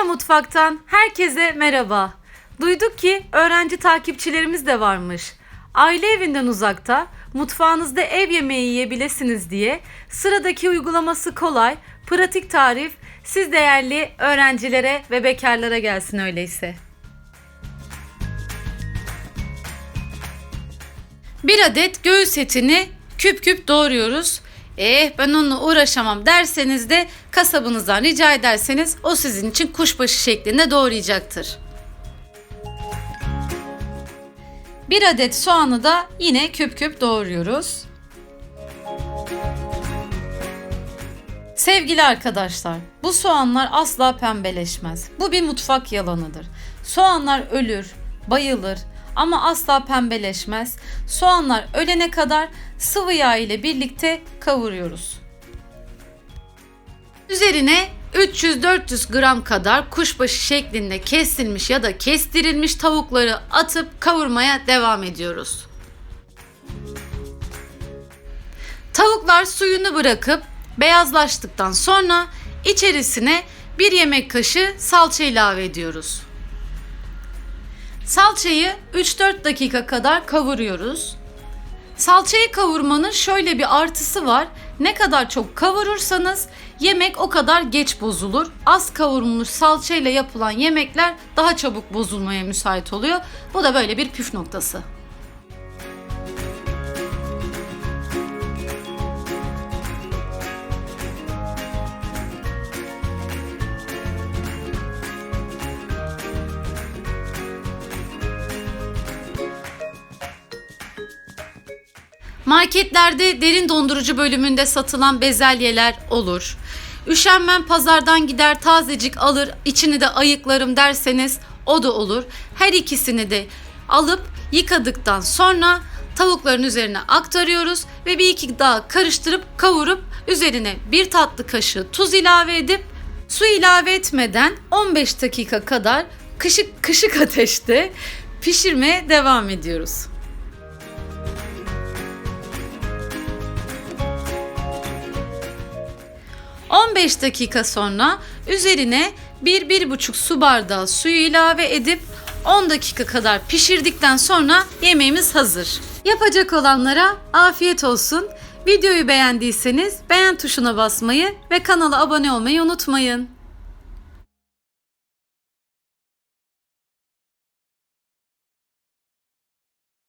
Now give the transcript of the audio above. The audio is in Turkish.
Mira Mutfak'tan herkese merhaba. Duyduk ki öğrenci takipçilerimiz de varmış. Aile evinden uzakta, mutfağınızda ev yemeği yiyebilirsiniz diye sıradaki uygulaması kolay, pratik tarif siz değerli öğrencilere ve bekarlara gelsin öyleyse. Bir adet göğüs etini küp küp doğruyoruz. Eh ben onunla uğraşamam derseniz de kasabınızdan rica ederseniz o sizin için kuşbaşı şeklinde doğrayacaktır. Bir adet soğanı da yine küp küp doğruyoruz. Sevgili arkadaşlar, bu soğanlar asla pembeleşmez. Bu bir mutfak yalanıdır. Soğanlar ölür, bayılır ama asla pembeleşmez. Soğanlar ölene kadar sıvı yağ ile birlikte kavuruyoruz. Üzerine 300-400 gram kadar kuşbaşı şeklinde kesilmiş ya da kestirilmiş tavukları atıp kavurmaya devam ediyoruz. Tavuklar suyunu bırakıp beyazlaştıktan sonra içerisine bir yemek kaşığı salça ilave ediyoruz. Salçayı 3-4 dakika kadar kavuruyoruz. Salçayı kavurmanın şöyle bir artısı var. Ne kadar çok kavurursanız yemek o kadar geç bozulur. Az kavurulmuş salçayla yapılan yemekler daha çabuk bozulmaya müsait oluyor. Bu da böyle bir püf noktası. Marketlerde derin dondurucu bölümünde satılan bezelyeler olur. Üşenmem pazardan gider tazecik alır içini de ayıklarım derseniz o da olur. Her ikisini de alıp yıkadıktan sonra tavukların üzerine aktarıyoruz ve bir iki daha karıştırıp kavurup üzerine bir tatlı kaşığı tuz ilave edip su ilave etmeden 15 dakika kadar kışık kışık ateşte pişirmeye devam ediyoruz. 15 dakika sonra üzerine 1-1,5 su bardağı suyu ilave edip 10 dakika kadar pişirdikten sonra yemeğimiz hazır. Yapacak olanlara afiyet olsun. Videoyu beğendiyseniz beğen tuşuna basmayı ve kanala abone olmayı unutmayın.